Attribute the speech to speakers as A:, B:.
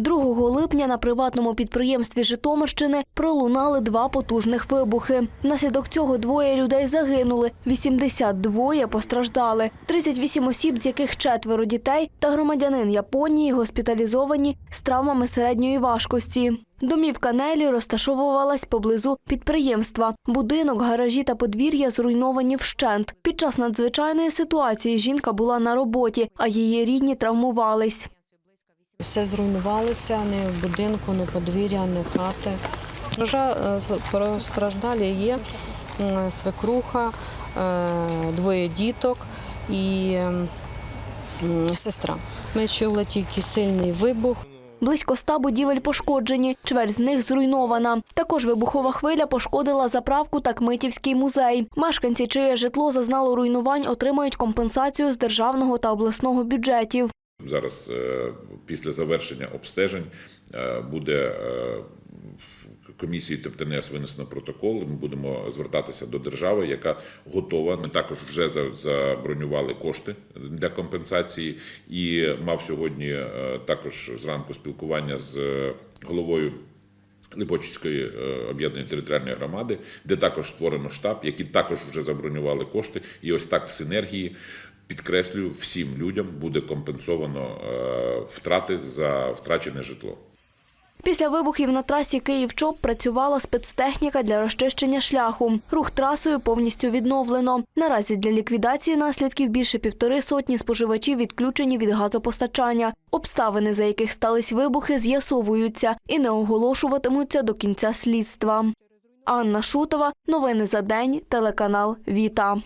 A: 2 липня на приватному підприємстві Житомирщини пролунали два потужних вибухи. Внаслідок цього двоє людей загинули, 82 постраждали. 38 осіб, з яких четверо дітей та громадянин Японії госпіталізовані з травмами середньої важкості. Домівка Нелі розташовувалась поблизу підприємства. Будинок, гаражі та подвір'я зруйновані вщент. Під час надзвичайної ситуації жінка була на роботі, а її рідні травмувались.
B: Все зруйнувалося, ні в будинку, ні подвір'я, ні хати. Стража- е, з- Постраждалі є свекруха, е, двоє діток і сестра. Ми чули тільки сильний вибух.
A: Близько ста будівель пошкоджені, чверть з них зруйнована. Також вибухова хвиля пошкодила заправку та Кмитівський музей. Мешканці, чиє житло зазнало руйнувань, отримають компенсацію з державного та обласного бюджетів.
C: Зараз е, після завершення обстежень е, буде е, комісії ТПТНС винесено протокол. Ми будемо звертатися до держави, яка готова. Ми також вже за- забронювали кошти для компенсації і мав сьогодні е, також зранку спілкування з головою. Липочицької об'єднаної територіальної громади, де також створено штаб, які також вже забронювали кошти. І ось так в синергії підкреслюю, всім людям буде компенсовано е, втрати за втрачене житло.
A: Після вибухів на трасі Київ-Чоп працювала спецтехніка для розчищення шляху. Рух трасою повністю відновлено. Наразі для ліквідації наслідків більше півтори сотні споживачів відключені від газопостачання. Обставини, за яких стались вибухи, з'ясовуються і не оголошуватимуться до кінця слідства. Анна Шутова. Новини за день. Телеканал Віта.